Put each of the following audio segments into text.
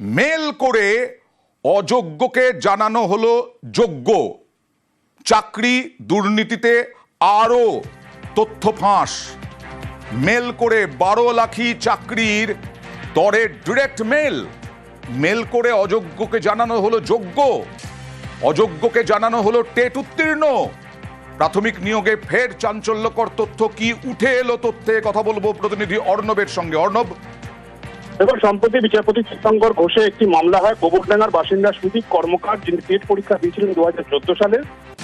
Mail করে অযোগ্যকে জানানো হলো যোগ্য। চাকরি দুর্নীতিতে আরও তথ্য ফাঁস। মেল করে বারো লাখি চাকরির দরে ডিরেক্ট মেল মেল করে অযোগ্যকে জানানো হলো যোগ্য। অযোগ্যকে জানানো হলো টেট উত্তীর্ণ। প্রাথমিক নিয়োগে ফের চাঞ্চল্যকর তথ্য কি উঠে এলো তথ্যে কথা বলব প্রতিনিধি অর্ণবের সঙ্গে। অর্ণব দেখুন সম্প্রতি বিচারপতি চিত্তঙ্কর ঘোষে একটি মামলা হয়। গোবরডাঙ্গার বাসিন্দা সুদীপ কর্মকার, যিনি টেট পরীক্ষা দিয়েছিলেন দু হাজার চোদ্দ সালে,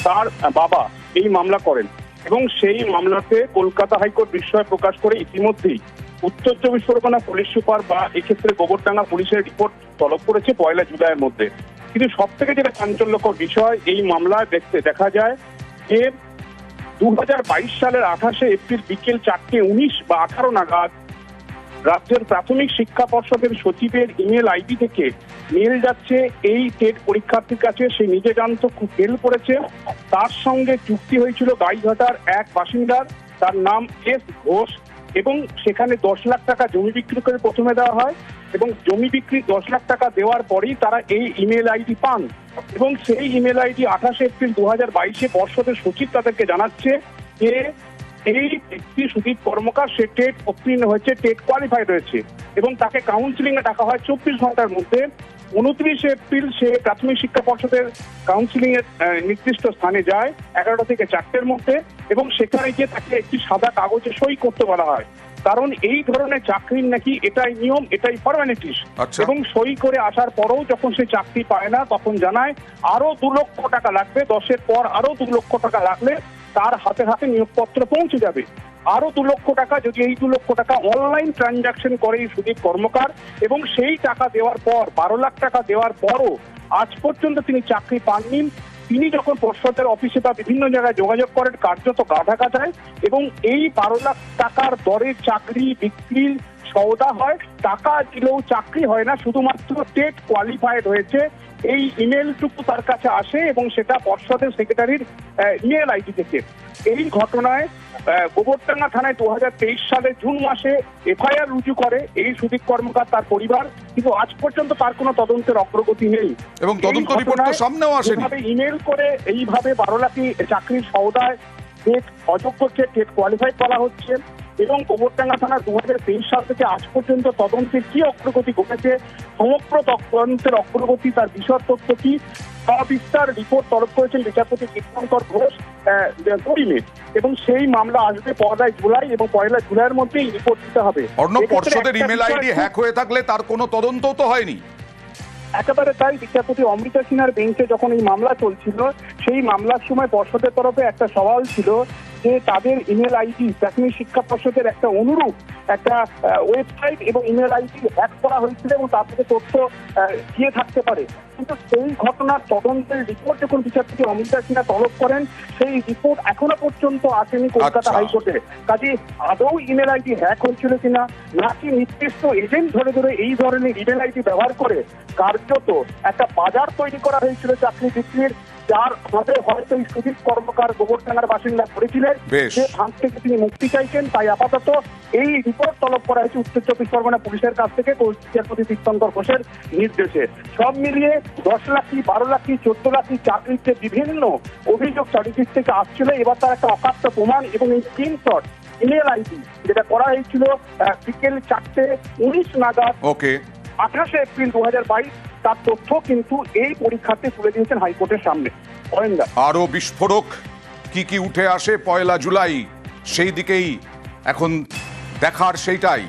তার বাবা এই মামলা করেন এবং সেই মামলাতে কলকাতা হাইকোর্ট বিস্ময় প্রকাশ করে ইতিমধ্যেই উত্তর চব্বিশ পরগনা পুলিশ সুপার বা এক্ষেত্রে গোবরডাঙ্গা পুলিশের রিপোর্ট তলব করেছে পয়লা জুলাইয়ের মধ্যে। কিন্তু সব থেকে যেটা চাঞ্চল্যকর বিষয়, এই মামলায় দেখতে দেখা যায় যে দু হাজার বাইশ সালের আঠাশে এপ্রিল বিকেল চারটে উনিশ বা আঠারো নাগাদ রাজ্যের প্রাথমিক শিক্ষা পর্ষদের সচিবের ইমেল আইডি থেকে মেল যাচ্ছে, এই টেট পরীক্ষার্থীর কাছে, সে নিজে জানতো, খুব ফেল করেছে। তার সঙ্গে চুক্তি হয়েছিল গাইঘাটার এক বাসিন্দার, তার নাম এস ঘোষ, এবং সেখানে দশ লাখ টাকা জমি বিক্রি করে প্রথমে দেওয়া হয়, এবং জমি বিক্রি দশ লাখ টাকা দেওয়ার পরেই তারা এই ইমেল আইডি পান। এবং সেই ইমেল আইডি আঠাশে এপ্রিল দু হাজার বাইশে পর্ষদের সচিব তাদেরকে জানাচ্ছে যে এই ব্যক্তি সুদীপ কর্মকার সে টেট উত্তীর্ণ হয়েছে টেট কোয়ালিফাইড রয়েছে এবং তাকে কাউন্সিলিং এ ডাকা হয় চব্বিশ ঘণ্টার মধ্যে। উনত্রিশে এপ্রিল সে প্রাথমিক শিক্ষা পর্ষদের কাউন্সিলিং এর নির্দিষ্ট স্থানে যায় এগারোটা থেকে চারটের মধ্যে এবং সেখানে গিয়ে তাকে একটি সাদা কাগজে সই করতে বলা হয়। কারণ এই ধরনের চাকরির নাকি এটাই নিয়ম এটাই ফর্মালিটিস আচ্ছা। এবং সই করে আসার পরেও যখন সে চাকরি পায় না তখন জানায় আরও দু লক্ষ টাকা লাগবে দশের পর আরও দু লক্ষ টাকা লাগলে তার হাতে হাতে নিয়োগপত্র পৌঁছে যাবে। আরও দু লক্ষ টাকা, যদি এই দু লক্ষ টাকা অনলাইন ট্রানজাকশন করে এই সুদীপ কর্মকার, এবং সেই টাকা দেওয়ার পর, বারো লাখ টাকা দেওয়ার পরও আজ পর্যন্ত তিনি চাকরি পাননি। তিনি যখন পর্ষদের অফিসে বা বিভিন্ন জায়গায় যোগাযোগ করেন, কার্যত গাধা কাটায় এবং এই বারো লাখ টাকার দরে চাকরি বিক্রির সওদা হয় টাকা দিলেও চাকরি হয় না শুধুমাত্র টেট কোয়ালিফাইড হয়েছে। এই ইমেলটুকু তার কাছে আসে এবং সেটা পর্ষদের সেক্রেটারির ইমেল আইডি থেকে। এই ঘটনায় গোবরডাঙ্গা থানায় দুহাজার তেইশ সালে জুন মাসে এফআইআর রুজু করে। এই সুদীপ কর্মকার তার পরিবার কিন্তু আজ পর্যন্ত তার কোনো তদন্তের অগ্রগতি নেই। এবং তদন্ত রিপোর্ট তো সামনেও আসেনি। যেভাবে ইমেল করে এইভাবে বারো লাখি চাকরির সওদায় টেট অযোগ্যকে টেট কোয়ালিফাই করা হচ্ছে। এবং গোবরডাঙ্গা থানা দু হাজার তেইশ সাল থেকে আজ পর্যন্ত তদন্তের কি অগ্রগতি ঘটেছে সমগ্র তদন্তের অগ্রগতি তার বিশদ তথ্য কি সবিস্তার রিপোর্ট তলব করেছেন বিচারপতি কীর্তনকর ঘোষ এবং সেই মামলা আসবে পয়লা জুলাই এবং পয়লা জুলাইয়ের মধ্যে রিপোর্ট দিতে হবে। অর্ণব পর্ষদের ইমেল আইডি হ্যাক হয়ে থাকলে তার কোনো তদন্ত তো হয়নি। একেবারে তাই বিচারপতি অমৃতা সিনহার বেঞ্চে যখন এই মামলা চলছিল সেই মামলার সময় পর্ষদের তরফে একটা সওয়াল ছিল যে তাদের ইমেল আইডি প্রাথমিক শিক্ষা পর্ষদের একটা অনুরূপ একটা ওয়েবসাইট এবং ইমেল আইডি হ্যাক করা হয়েছিল এবং তার থেকে তথ্য দিয়ে থাকতে পারে কিন্তু সেই ঘটনার তদন্তের রিপোর্ট যখন বিচারপতি অমিতা সিনহা তলব করেন সেই রিপোর্ট এখনও পর্যন্ত আসেনি কলকাতা আচ্ছা। হাইকোর্টে কাজে আদৌ ইমেল আইডি হ্যাক হয়েছিল কিনা নাকি নির্দিষ্ট এজেন্ট ধরে ধরে এই ধরনের ইমেল আইডি ব্যবহার করে কার্যত একটা বাজার তৈরি করা হয়েছিল চাকরি বিক্রির যার ফাঁদে হয়তো এই সুদীপ কর্মকার গোবরডাঙ্গার বাসিন্দা করেছিলেন। যে ফাঁদ থেকে তিনি মুক্তি চাইছেন তাই আপাতত এই রিপোর্ট তলব করা হয়েছে উত্তর চব্বিশ পরগনা পুলিশের কাছ থেকে বিচারপতি তীর্থঙ্কর ঘোষের নির্দেশে। সব মিলিয়ে দশ লাখি বারো লাখি চোদ্দ লাখি চাকরির যে বিভিন্ন অভিযোগ চারিদিক থেকে আসছিল। এবার তার একটা অকাত্য প্রমাণ এবং এই স্ক্রিনশট ইমেল আইডি যেটা করা হয়েছিল বিকেল চারটে উনিশ নাগাদ ওকে। আঠাশে এপ্রিল দু হাজার বাইশ তার তথ্য কিন্তু এই পরীক্ষাতে তুলে দিয়েছেন হাইকোর্টের সামনে। আরও বিস্ফোরক? কি কি উঠে আসে পয়লা জুলাই? সেই দিকেই এখন দেখার সেইটাই।